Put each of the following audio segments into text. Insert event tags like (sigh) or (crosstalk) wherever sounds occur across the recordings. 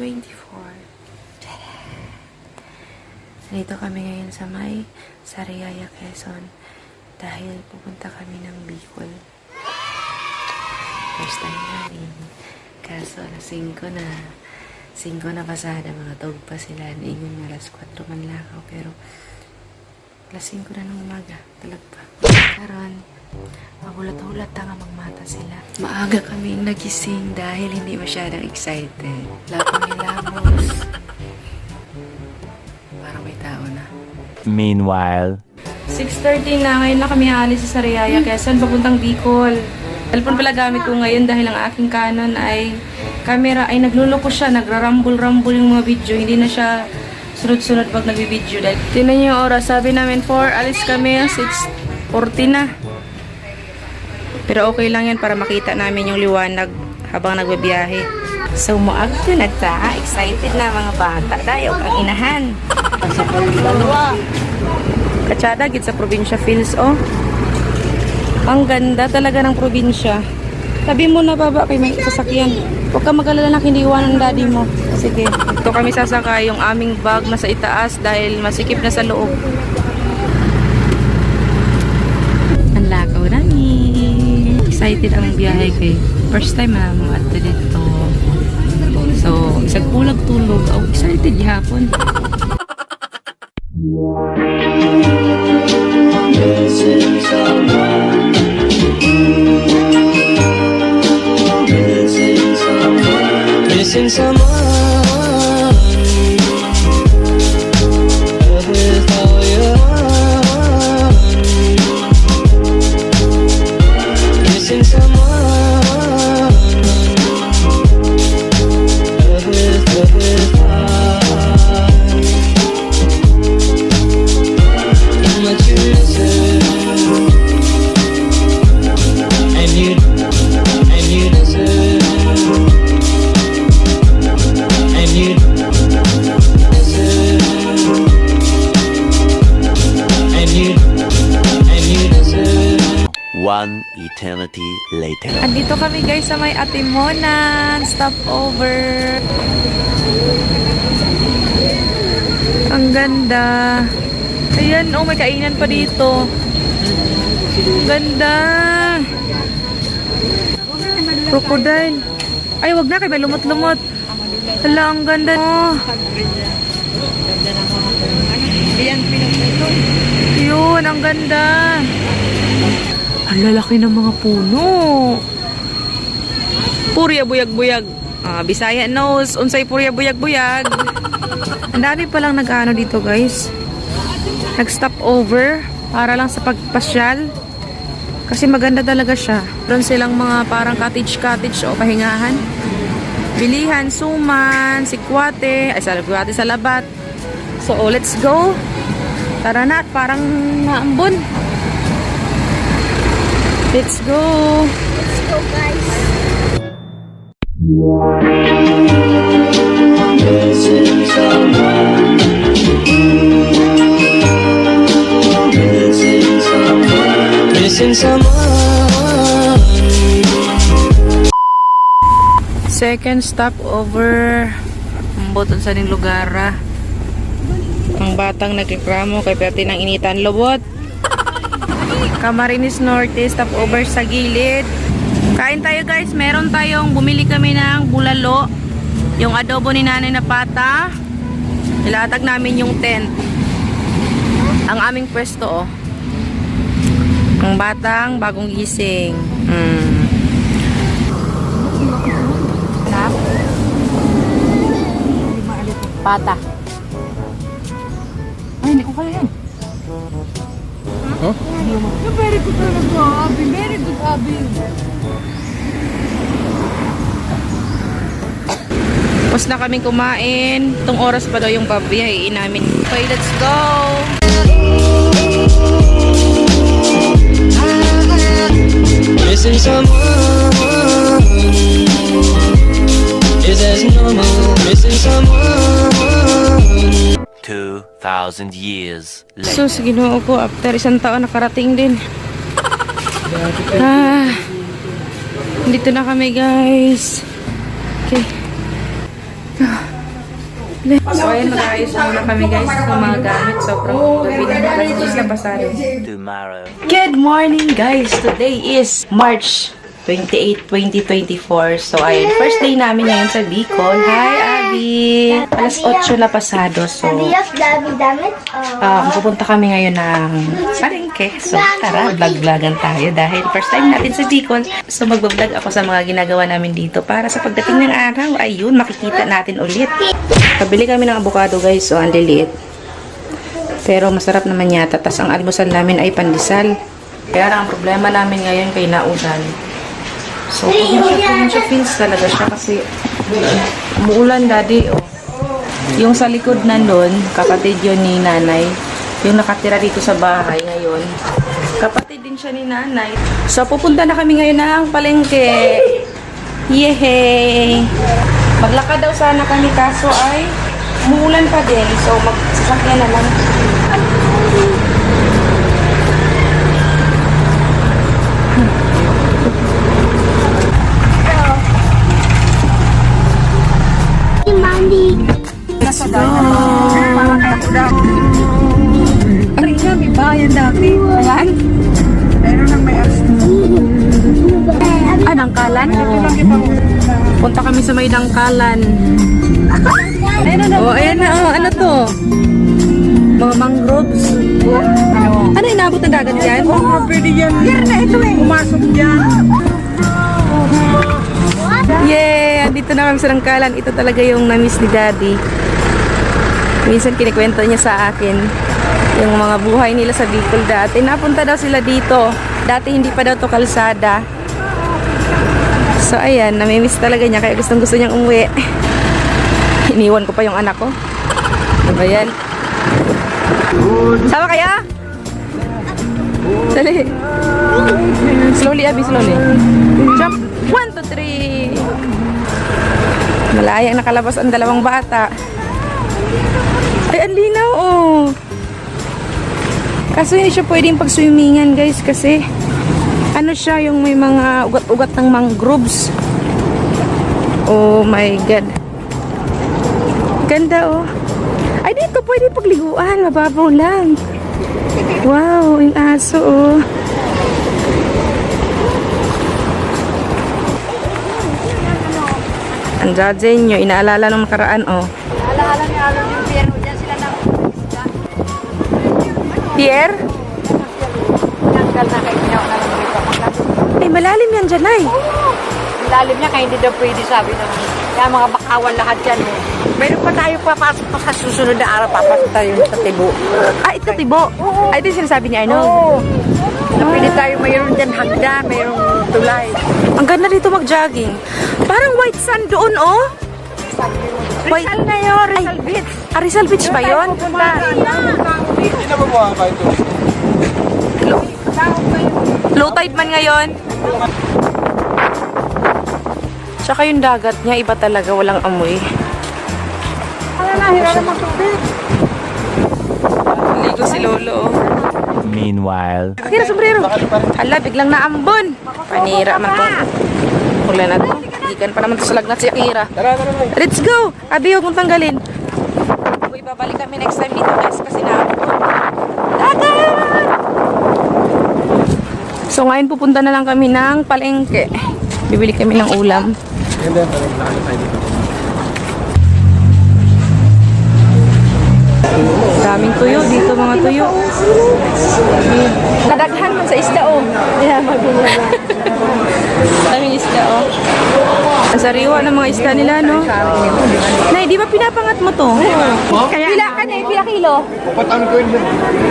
2024. Tada! Kami ngayon sa may Sariaya, Quezon dahil pupunta kami ng Bicol. First time namin. Kaso alas 5 na. 5 na pasada, mga tog pa sila. Naingon alas 4 man lakaw. Pero alas 5 na ng umaga. Talagpa. Karon, magulat-ulat nga magmata sila. Maaga kami nagising dahil hindi masyadong excited. Lapang nilamos. Parang may tao na. Meanwhile, 6.30 na, ngayon na kami aalis sa Sariaya, Quezon, papuntang Bicol. Cellphone pala gamit ko ngayon dahil ang aking Canon ay camera ay nagluloko siya, nagrarambol-rambol yung mga video, hindi na siya sunod-sunod pag nagbi-video. Dahil tingnan niyo yung oras, sabi namin 4, alis kami 6.40 na. Pero okay lang yan para makita namin yung liwanag habang nagbabiyahe. So, moagto na ta. Excited na mga bata. Dayo ang inahan. Katsada, git sa probinsya feels, oh. Ang ganda talaga ng probinsya. Sabi mo na baba kay may sasakyan. Huwag ka mag-alala na hindi iwanan ng daddy mo. Sige. Ito kami sasakay yung aming bag na sa itaas dahil masikip na sa loob. Excited ang biyahe kay first time na mo at dito. So, isang pulag tulog. Oh, excited gihapon. Missing someone eternity later. Andito kami guys sa may Atimonan. Stop over. Ang ganda. Ayan, oh may kainan pa dito. Ganda. Crocodile. Ay, wag na kay may lumot-lumot. Hala, ang ganda mo. Yun, ang ganda. Ang lalaki ng mga puno. Purya buyag-buyag. Ah, Bisaya knows. Unsay purya buyag-buyag. Ang dami palang nag-ano dito, guys. Nag-stop over para lang sa pagpasyal. Kasi maganda talaga siya. Doon silang mga parang cottage-cottage o pahingahan. Bilihan, suman, sikwate, ay sa sikwate sa labat. So, oh, let's go. Tara na, at parang naambon. Let's go. missing someone missing someone missing someone Second stop over. Ang boton sa ning lugar. ah. Ang batang nagreklamo kay pati ng initan lubot. Camarines Norte, stop over sa gilid. Kain tayo guys, meron tayong bumili kami ng bulalo. Yung adobo ni nanay na pata. Nilatag namin yung tent. Ang aming pwesto oh. Ang batang bagong gising. Mm. Pata. Ay, hindi ko kaya yan. Very good talaga, Abi. Very good, Abi. Tapos na kaming kumain. Itong oras pa daw yung pabiyahin namin. Okay, let's go! missing someone is as normal missing someone 2,000 years later. So, sa ginoo ko, after isang taon nakarating din. Ah, Nandito na kami, guys. Okay. So, ayun, mag-ayos muna kami, guys, ng mga gamit. Sobrang gabi na alas 10 na pasado. Tomorrow. Good morning guys! Today is March 28, 2024. So, ayun, first day namin ngayon sa Bicol. Hi, Abby! Alas 8 na pasado. So, um, pupunta kami ngayon ng Palengke. So, tara, vlog-vlogan tayo dahil first time natin sa Bicol. So, magbablog ako sa mga ginagawa namin dito para sa pagdating ng araw, ayun, makikita natin ulit. Pabili kami ng avocado guys. So, ang liliit. Pero masarap naman yata. Tapos ang almusal namin ay pandesal. Kaya ang problema namin ngayon kay naulan. So, provincial feels talaga siya kasi umuulan daddy. Oh. Yung sa likod na nun, kapatid yun ni nanay. Yung nakatira dito sa bahay ngayon. Kapatid din siya ni nanay. So, pupunta na kami ngayon ng palengke. Yehey! Maglakad daw sana kami kaso ay umuulan pa din. So, magsasakyan na lang. Aray nga, may bayan dati. Ayan. Meron nang may Ah, Dangkalan? Punta kami sa may Dangkalan. Oh, ayan na. Oh, ano to? Mga mangroves. Ano? Ano inabot ng dagat yan? Oo, pwede yan. Yan na ito eh. Pumasok dyan. Yay! Andito na kami sa Dangkalan. Ito talaga yung na-miss ni Daddy. Minsan kinikwento niya sa akin yung mga buhay nila sa Bicol dati. Napunta daw sila dito. Dati hindi pa daw to kalsada. So ayan, namimiss talaga niya kaya gustong gusto niyang umuwi. Iniwan ko pa yung anak ko. Ano ba yan? Sama kaya? Dali. Slowly, Abby, slowly. Jump. One, two, three. Malayang nakalabas ang dalawang bata. Ay, ang linaw, oh. Kaso hindi siya pwedeng pag-swimmingan, guys, kasi ano siya, yung may mga ugat-ugat ng mangroves. Oh my God. Ganda, oh. Ay, dito pwede pagliguan. Mababaw lang. Wow, yung aso, oh. Ang judge nyo, inaalala ng makaraan, oh. Alaala ni Alan yung pero Pierre? nanggal na kayo ginawa na lang dito. Ay, malalim yan dyan, ay. Lalim niya kaya hindi daw pwede sabi ng kaya mga bakawan lahat yan eh. Meron pa tayo papasok pa sa susunod na araw papasok tayo sa tibo. Ah, ito, tibo. Ay, ito yung sinasabi niya, ano? Oo. Na pwede tayo mayroon dyan hagdan, mayroong tulay. Ang ganda dito mag-jogging. Parang white sand doon, oh. White. Rizal na yun, Rizal Beach. Ah, Rizal Beach ba yun? Pupunta. Low tide man ngayon. Tsaka yung dagat niya, iba talaga, walang amoy. Ano na, hira naman tubig. Ligo si Lolo, oh. Meanwhile. Akira, sombrero. Hala, biglang naambon. Panira man tong ulan na to. Ikan pa naman to sa lagnat si Akira. Let's go! Abi, huwag mong tanggalin. Uy, babalik kami next time dito guys kasi naambon. Dagat! So ngayon pupunta na lang kami ng palengke. Bibili kami ng ulam. Daming tuyo dito mga tuyo. Kadaghan man sa isda oh. Yeah, Daming isda oh. Ang sariwa ng mga isda nila no. Nay, di ba pinapangat mo to? Pila ka na Pila kilo?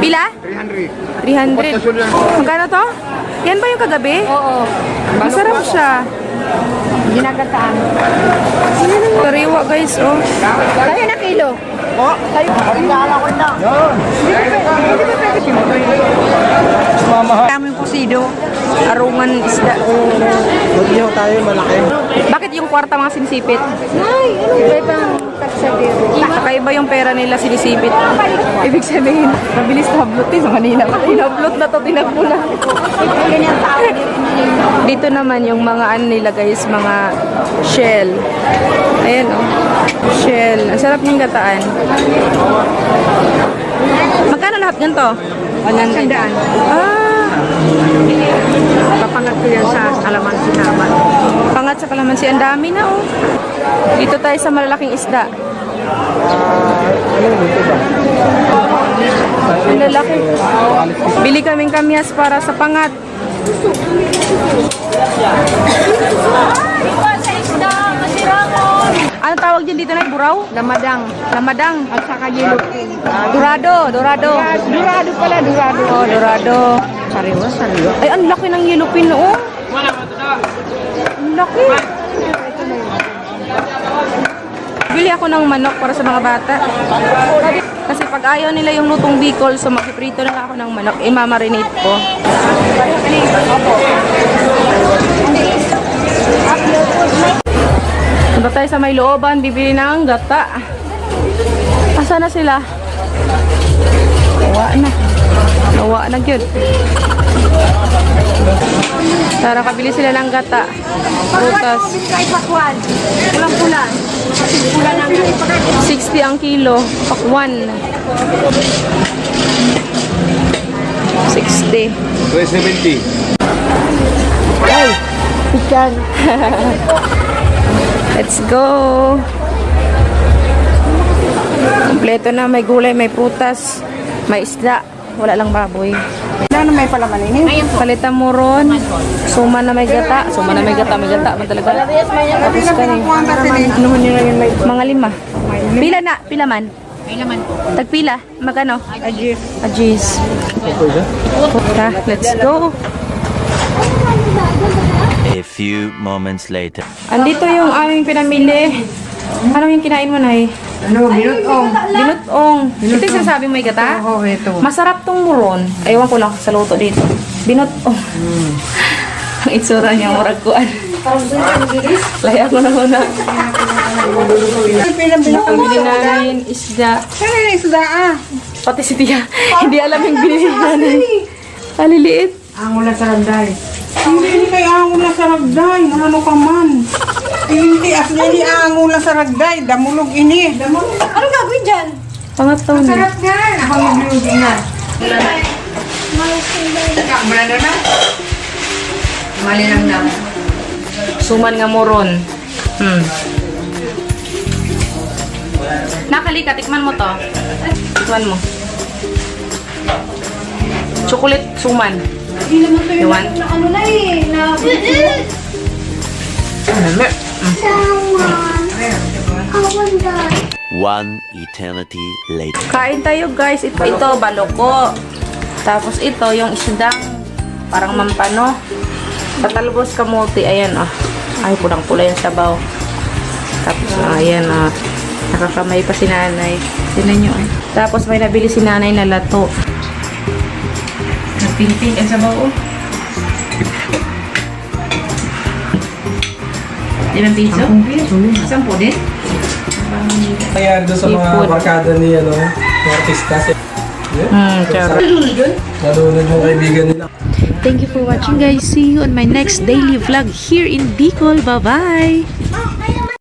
Pila? 300. 300. Magkano to? Yan ba yung kagabi? Oo. Masarap siya. Ginagataan. Sariwa guys oh. Tayo na kilo. O? Tayo. ko na. Kami pusido. Arungan isda. Magyaw tayo malaki. Bakit yung kwarta mga sinisipit? Ay, ano ba itong tagsabiro? Kakaiba yung pera nila sinisipit. Ibig sabihin, mabilis na hablot eh. Sa Manila pa. Tinablot na to, tinagpo na. Ganyan tao. Dito naman yung mga ano nila guys, mga shell. Ayan oh. Shell. Ang sarap ng gataan. Magkano lahat ganito? Sandaan. Ah, Papangat ko yan sa kalamansi naman. pangat sa kalamansi. Ang dami na oh. Dito tayo sa malalaking isda. Ang lalaki. Bili kaming kamyas para sa pangat. Ano tawag din dito na? Buraw? Lamadang. Lamadang. At saka yelupin. Dorado. Dorado. Durado pala, durado. Oh, dorado. Sariwa, sariwa. Ay, ang laki ng yellow pin oh. Ang laki. Bili ako ng manok para sa mga bata. Kasi pag ayaw nila yung lutong bicol, so makiprito na lang ako ng manok. I-marinate ko. Punta tayo sa may looban, bibili ng gata. Asa na sila? Nawa na. Nawa na yun. Tara, kabili sila ng gata. Prutas. Pulang pula. Pula ng 60 ang kilo. Pakwan. 60. 370. Ay, pikan. (laughs) Let's go. Kompleto na. May gulay, may prutas, may isda. Wala lang baboy. Ano may palaman ini? Palitan mo ron. Suma na may gata. Suma na may gata. May gata man talaga. Tapos ka ni. Ano nila yun may Mga lima. Pila na? Pila man? May laman po. Tagpila? Magano? Ajis. Ajis. Tara, let's go. A few moments later. Andito yung aming pinamili. Ano yung kinain mo, Nay? Ano, binutong. Binutong. Ito yung sinasabi mo may gata? Oo, ito. Masarap tong muron. Ewan ko lang sa luto dito. Binutong. (laughs) Ang itsura niya, murag kuan. Laya ko na muna. Ang bili namin isda. Saan yung isda ah? Pati si Tia. Hindi alam yung binili namin. Aliliit. Ang ulan sa kay ang sa ragday. Ano ka man? Hindi as nili ang ulan sa ragday. Damulog ini. Damulog. Ano gagawin dyan? Pangatong na. Sarap nga. Ako maglulog na. Mula na na? Mali lang na. Suman nga moron. Hmm. Nakalika, tikman mo to. Tikman mo. Chocolate suman. You want? Ano na eh? Na... One eternity later. Kain tayo guys. Ito, ito baloko. Tapos ito, yung isdang parang mampano. Tatalbos kamuti. Ayan, oh. Ay, pulang-pula yung sabaw. Tapos, ah, ayan, oh. Nakakamay pa si nanay. Tinan nyo, eh. Tapos, may nabili si nanay na lato. Nagpinting ang sabaw, oh. Limang piso? Sampo din? Nangyari doon sa mga Seafood. barkada ni ano, mga artista. Hmm, charot. Nalunod yung kaibigan nila. Thank you for watching guys. See you on my next daily vlog here in Bicol. Bye-bye!